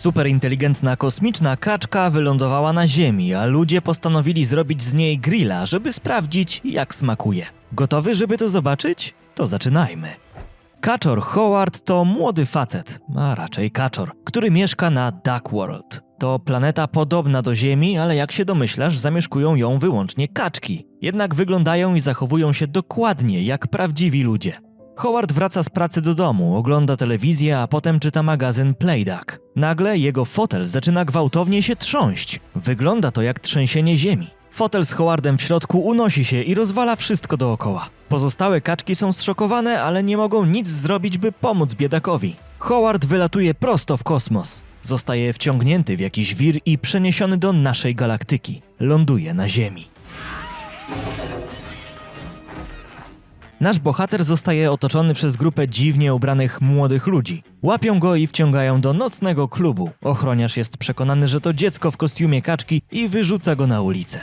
Superinteligentna kosmiczna kaczka wylądowała na Ziemi, a ludzie postanowili zrobić z niej grilla, żeby sprawdzić, jak smakuje. Gotowy, żeby to zobaczyć? To zaczynajmy. Kaczor Howard to młody facet, a raczej kaczor, który mieszka na Duckworld. To planeta podobna do Ziemi, ale jak się domyślasz, zamieszkują ją wyłącznie kaczki. Jednak wyglądają i zachowują się dokładnie jak prawdziwi ludzie. Howard wraca z pracy do domu, ogląda telewizję, a potem czyta magazyn Playduck. Nagle jego fotel zaczyna gwałtownie się trząść. Wygląda to jak trzęsienie ziemi. Fotel z Howardem w środku unosi się i rozwala wszystko dookoła. Pozostałe kaczki są zszokowane, ale nie mogą nic zrobić, by pomóc biedakowi. Howard wylatuje prosto w kosmos. Zostaje wciągnięty w jakiś wir i przeniesiony do naszej galaktyki. Ląduje na Ziemi. Nasz bohater zostaje otoczony przez grupę dziwnie ubranych młodych ludzi. Łapią go i wciągają do nocnego klubu. Ochroniarz jest przekonany, że to dziecko w kostiumie kaczki i wyrzuca go na ulicę.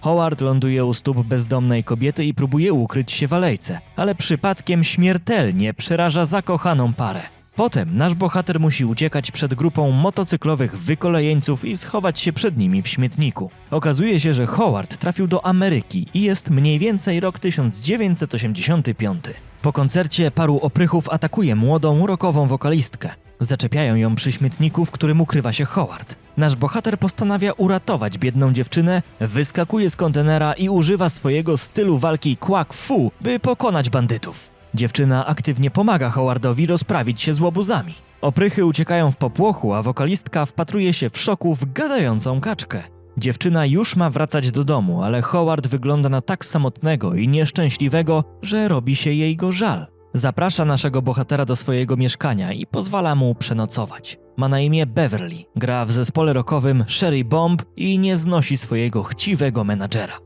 Howard ląduje u stóp bezdomnej kobiety i próbuje ukryć się w alejce, ale przypadkiem śmiertelnie przeraża zakochaną parę. Potem nasz bohater musi uciekać przed grupą motocyklowych wykolejeńców i schować się przed nimi w śmietniku. Okazuje się, że Howard trafił do Ameryki i jest mniej więcej rok 1985. Po koncercie paru oprychów atakuje młodą, rockową wokalistkę. Zaczepiają ją przy śmietniku, w którym ukrywa się Howard. Nasz bohater postanawia uratować biedną dziewczynę, wyskakuje z kontenera i używa swojego stylu walki quack fu, by pokonać bandytów. Dziewczyna aktywnie pomaga Howardowi rozprawić się z łobuzami. Oprychy uciekają w popłochu, a wokalistka wpatruje się w szoku w gadającą kaczkę. Dziewczyna już ma wracać do domu, ale Howard wygląda na tak samotnego i nieszczęśliwego, że robi się jej go żal. Zaprasza naszego bohatera do swojego mieszkania i pozwala mu przenocować. Ma na imię Beverly, gra w zespole rockowym Sherry Bomb i nie znosi swojego chciwego menadżera.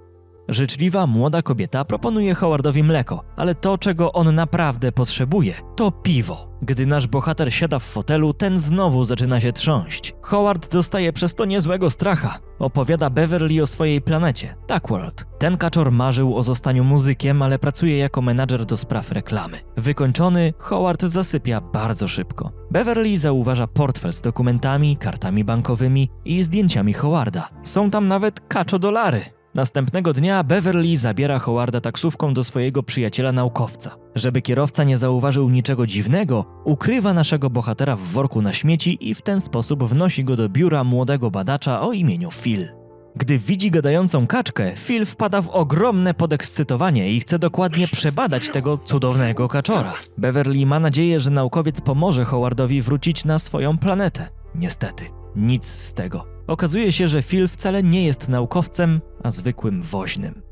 Życzliwa młoda kobieta proponuje Howardowi mleko, ale to, czego on naprawdę potrzebuje, to piwo. Gdy nasz bohater siada w fotelu, ten znowu zaczyna się trząść. Howard dostaje przez to niezłego stracha. Opowiada Beverly o swojej planecie, Duckworld. Ten kaczor marzył o zostaniu muzykiem, ale pracuje jako menadżer do spraw reklamy. Wykończony, Howard zasypia bardzo szybko. Beverly zauważa portfel z dokumentami, kartami bankowymi i zdjęciami Howarda. Są tam nawet kaczodolary. Następnego dnia Beverly zabiera Howarda taksówką do swojego przyjaciela naukowca. Żeby kierowca nie zauważył niczego dziwnego, ukrywa naszego bohatera w worku na śmieci i w ten sposób wnosi go do biura młodego badacza o imieniu Phil. Gdy widzi gadającą kaczkę, Phil wpada w ogromne podekscytowanie i chce dokładnie przebadać tego cudownego kaczora. Beverly ma nadzieję, że naukowiec pomoże Howardowi wrócić na swoją planetę. Niestety, nic z tego. Okazuje się, że Phil wcale nie jest naukowcem, a zwykłym woźnym.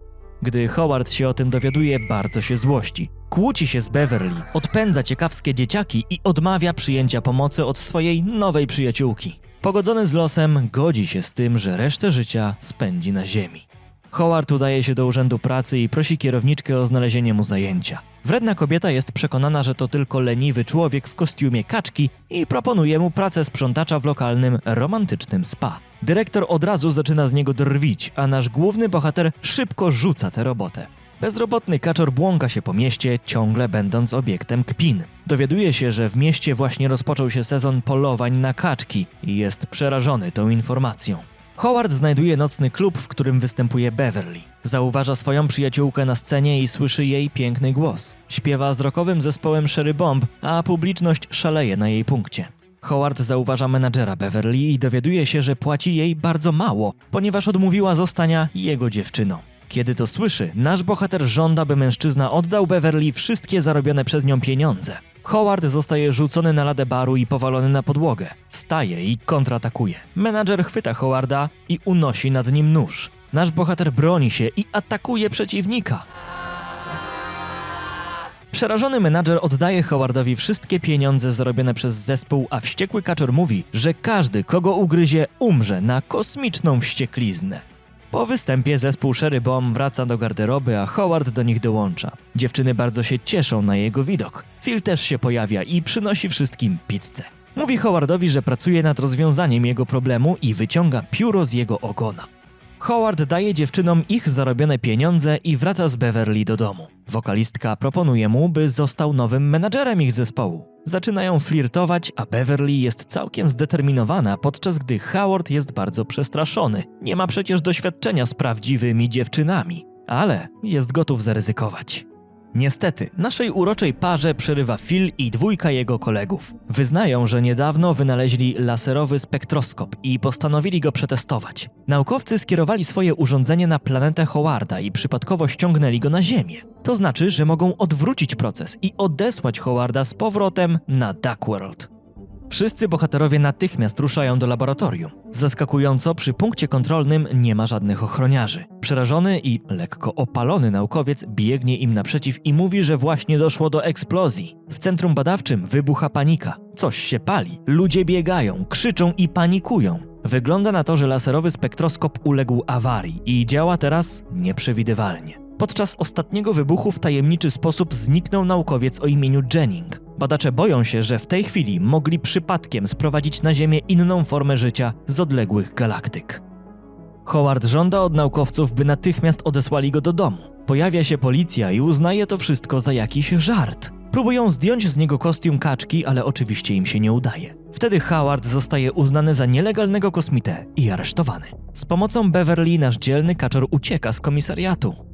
Gdy Howard się o tym dowiaduje, bardzo się złości. Kłóci się z Beverly, odpędza ciekawskie dzieciaki i odmawia przyjęcia pomocy od swojej nowej przyjaciółki. Pogodzony z losem, godzi się z tym, że resztę życia spędzi na ziemi. Howard udaje się do urzędu pracy i prosi kierowniczkę o znalezienie mu zajęcia. Wredna kobieta jest przekonana, że to tylko leniwy człowiek w kostiumie kaczki i proponuje mu pracę sprzątacza w lokalnym, romantycznym spa. Dyrektor od razu zaczyna z niego drwić, a nasz główny bohater szybko rzuca tę robotę. Bezrobotny kaczor błąka się po mieście, ciągle będąc obiektem kpin. Dowiaduje się, że w mieście właśnie rozpoczął się sezon polowań na kaczki i jest przerażony tą informacją. Howard znajduje nocny klub, w którym występuje Beverly. Zauważa swoją przyjaciółkę na scenie i słyszy jej piękny głos. Śpiewa z rockowym zespołem Sherry Bomb, a publiczność szaleje na jej punkcie. Howard zauważa menadżera Beverly i dowiaduje się, że płaci jej bardzo mało, ponieważ odmówiła zostania jego dziewczyną. Kiedy to słyszy, nasz bohater żąda, by mężczyzna oddał Beverly wszystkie zarobione przez nią pieniądze. Howard zostaje rzucony na ladę baru i powalony na podłogę. Wstaje i kontratakuje. Menadżer chwyta Howarda i unosi nad nim nóż. Nasz bohater broni się i atakuje przeciwnika. Przerażony menadżer oddaje Howardowi wszystkie pieniądze zarobione przez zespół, a wściekły kaczor mówi, że każdy, kogo ugryzie, umrze na kosmiczną wściekliznę. Po występie zespół Sherry Bomb wraca do garderoby, a Howard do nich dołącza. Dziewczyny bardzo się cieszą na jego widok. Phil też się pojawia i przynosi wszystkim pizzę. Mówi Howardowi, że pracuje nad rozwiązaniem jego problemu i wyciąga pióro z jego ogona. Howard daje dziewczynom ich zarobione pieniądze i wraca z Beverly do domu. Wokalistka proponuje mu, by został nowym menadżerem ich zespołu. Zaczynają flirtować, a Beverly jest całkiem zdeterminowana, podczas gdy Howard jest bardzo przestraszony. Nie ma przecież doświadczenia z prawdziwymi dziewczynami, ale jest gotów zaryzykować. Niestety, naszej uroczej parze przerywa Phil i dwójka jego kolegów. Wyznają, że niedawno wynaleźli laserowy spektroskop i postanowili go przetestować. Naukowcy skierowali swoje urządzenie na planetę Howarda i przypadkowo ściągnęli go na Ziemię. To znaczy, że mogą odwrócić proces i odesłać Howarda z powrotem na Duckworld. Wszyscy bohaterowie natychmiast ruszają do laboratorium. Zaskakująco, przy punkcie kontrolnym nie ma żadnych ochroniarzy. Przerażony i lekko opalony naukowiec biegnie im naprzeciw i mówi, że właśnie doszło do eksplozji. W centrum badawczym wybucha panika. Coś się pali, ludzie biegają, krzyczą i panikują. Wygląda na to, że laserowy spektroskop uległ awarii i działa teraz nieprzewidywalnie. Podczas ostatniego wybuchu w tajemniczy sposób zniknął naukowiec o imieniu Jennings. Badacze boją się, że w tej chwili mogli przypadkiem sprowadzić na Ziemię inną formę życia z odległych galaktyk. Howard żąda od naukowców, by natychmiast odesłali go do domu. Pojawia się policja i uznaje to wszystko za jakiś żart. Próbują zdjąć z niego kostium kaczki, ale oczywiście im się nie udaje. Wtedy Howard zostaje uznany za nielegalnego kosmitę i aresztowany. Z pomocą Beverly nasz dzielny kaczor ucieka z komisariatu.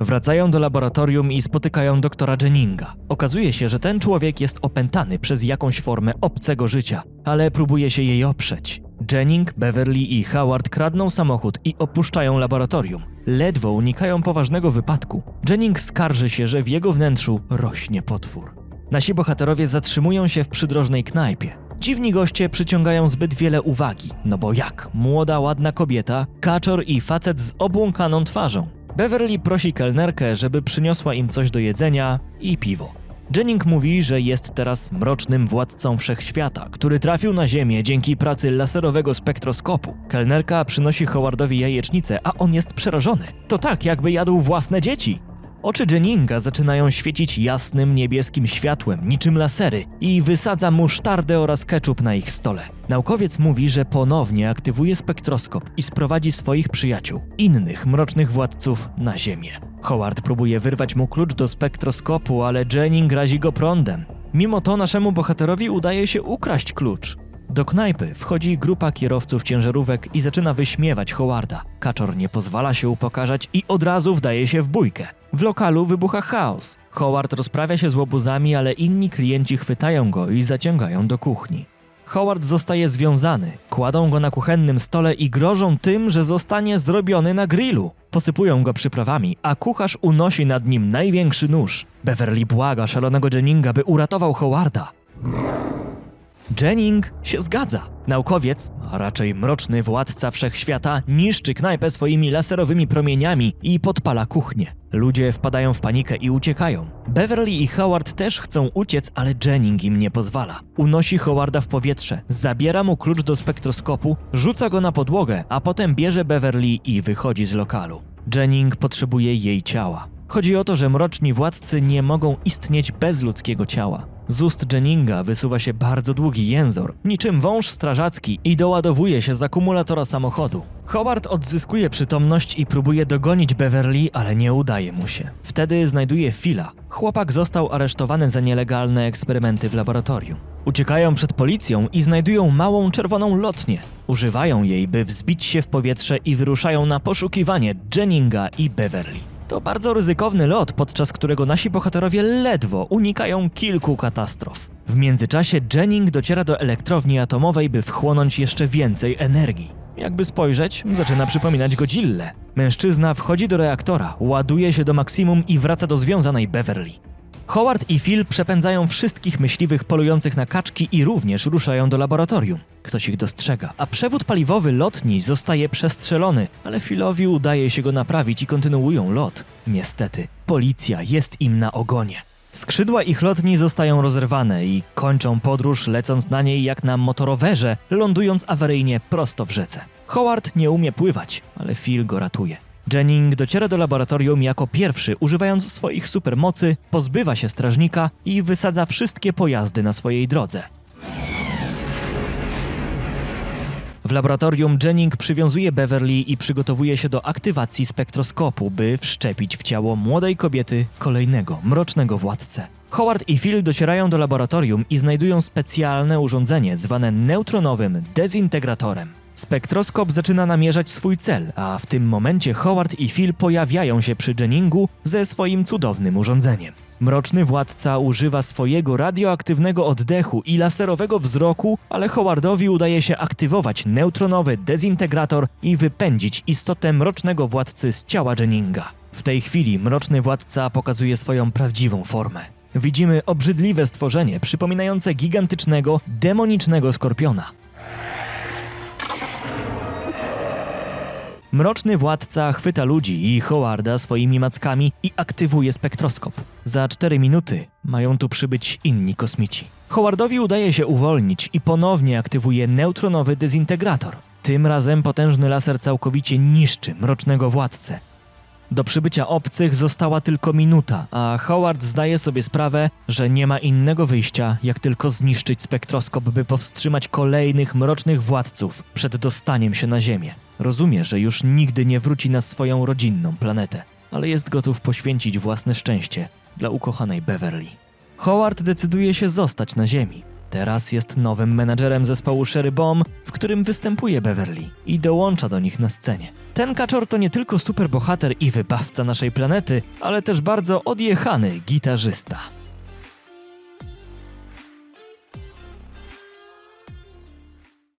Wracają do laboratorium i spotykają doktora Jenninga. Okazuje się, że ten człowiek jest opętany przez jakąś formę obcego życia, ale próbuje się jej oprzeć. Jennings, Beverly i Howard kradną samochód i opuszczają laboratorium. Ledwo unikają poważnego wypadku. Jennings skarży się, że w jego wnętrzu rośnie potwór. Nasi bohaterowie zatrzymują się w przydrożnej knajpie. Dziwni goście przyciągają zbyt wiele uwagi, no bo jak? Młoda, ładna kobieta, kaczor i facet z obłąkaną twarzą. Beverly prosi kelnerkę, żeby przyniosła im coś do jedzenia i piwo. Jennings mówi, że jest teraz mrocznym władcą wszechświata, który trafił na Ziemię dzięki pracy laserowego spektroskopu. Kelnerka przynosi Howardowi jajecznicę, a on jest przerażony. To tak, jakby jadł własne dzieci. Oczy Jenninga zaczynają świecić jasnym niebieskim światłem, niczym lasery, i wysadza musztardę oraz ketchup na ich stole. Naukowiec mówi, że ponownie aktywuje spektroskop i sprowadzi swoich przyjaciół, innych mrocznych władców, na Ziemię. Howard próbuje wyrwać mu klucz do spektroskopu, ale Jenning razi go prądem. Mimo to naszemu bohaterowi udaje się ukraść klucz. Do knajpy wchodzi grupa kierowców ciężarówek i zaczyna wyśmiewać Howarda. Kaczor nie pozwala się upokarzać i od razu wdaje się w bójkę. W lokalu wybucha chaos. Howard rozprawia się z łobuzami, ale inni klienci chwytają go i zaciągają do kuchni. Howard zostaje związany, kładą go na kuchennym stole i grożą tym, że zostanie zrobiony na grillu. Posypują go przyprawami, a kucharz unosi nad nim największy nóż. Beverly błaga szalonego Jenninga, by uratował Howarda. Jenning się zgadza. Naukowiec, a raczej mroczny władca wszechświata, niszczy knajpę swoimi laserowymi promieniami i podpala kuchnię. Ludzie wpadają w panikę i uciekają. Beverly i Howard też chcą uciec, ale Jenning im nie pozwala. Unosi Howarda w powietrze, zabiera mu klucz do spektroskopu, rzuca go na podłogę, a potem bierze Beverly i wychodzi z lokalu. Jenning potrzebuje jej ciała. Chodzi o to, że mroczni władcy nie mogą istnieć bez ludzkiego ciała. Z ust Jenninga wysuwa się bardzo długi jęzor, niczym wąż strażacki i doładowuje się z akumulatora samochodu. Howard odzyskuje przytomność i próbuje dogonić Beverly, ale nie udaje mu się. Wtedy znajduje Phila. Chłopak został aresztowany za nielegalne eksperymenty w laboratorium. Uciekają przed policją i znajdują małą czerwoną lotnię. Używają jej, by wzbić się w powietrze i wyruszają na poszukiwanie Jenninga i Beverly. To bardzo ryzykowny lot, podczas którego nasi bohaterowie ledwo unikają kilku katastrof. W międzyczasie Jenning dociera do elektrowni atomowej, by wchłonąć jeszcze więcej energii. Jakby spojrzeć, zaczyna przypominać Godzillę. Mężczyzna wchodzi do reaktora, ładuje się do maksimum i wraca do związanej Beverly. Howard i Phil przepędzają wszystkich myśliwych polujących na kaczki i również ruszają do laboratorium. Ktoś ich dostrzega, a przewód paliwowy lotni zostaje przestrzelony, ale Philowi udaje się go naprawić i kontynuują lot. Niestety, policja jest im na ogonie. Skrzydła ich lotni zostają rozerwane i kończą podróż lecąc na niej jak na motorowerze, lądując awaryjnie prosto w rzece. Howard nie umie pływać, ale Phil go ratuje. Jenning dociera do laboratorium jako pierwszy, używając swoich supermocy, pozbywa się strażnika i wysadza wszystkie pojazdy na swojej drodze. W laboratorium Jennings przywiązuje Beverly i przygotowuje się do aktywacji spektroskopu, by wszczepić w ciało młodej kobiety kolejnego mrocznego władcę. Howard i Phil docierają do laboratorium i znajdują specjalne urządzenie zwane neutronowym dezintegratorem. Spektroskop zaczyna namierzać swój cel, a w tym momencie Howard i Phil pojawiają się przy Jenningu ze swoim cudownym urządzeniem. Mroczny władca używa swojego radioaktywnego oddechu i laserowego wzroku, ale Howardowi udaje się aktywować neutronowy dezintegrator i wypędzić istotę mrocznego władcy z ciała Jenninga. W tej chwili mroczny władca pokazuje swoją prawdziwą formę. Widzimy obrzydliwe stworzenie przypominające gigantycznego, demonicznego skorpiona. Mroczny władca chwyta ludzi i Howarda swoimi mackami i aktywuje spektroskop. Za 4 minuty mają tu przybyć inni kosmici. Howardowi udaje się uwolnić i ponownie aktywuje neutronowy dezintegrator. Tym razem potężny laser całkowicie niszczy mrocznego władcę. Do przybycia obcych została tylko minuta, a Howard zdaje sobie sprawę, że nie ma innego wyjścia, jak tylko zniszczyć spektroskop, by powstrzymać kolejnych mrocznych władców przed dostaniem się na Ziemię. Rozumie, że już nigdy nie wróci na swoją rodzinną planetę, ale jest gotów poświęcić własne szczęście dla ukochanej Beverly. Howard decyduje się zostać na Ziemi. Teraz jest nowym menadżerem zespołu Sherry Bomb, w którym występuje Beverly i dołącza do nich na scenie. Ten kaczor to nie tylko superbohater i wybawca naszej planety, ale też bardzo odjechany gitarzysta.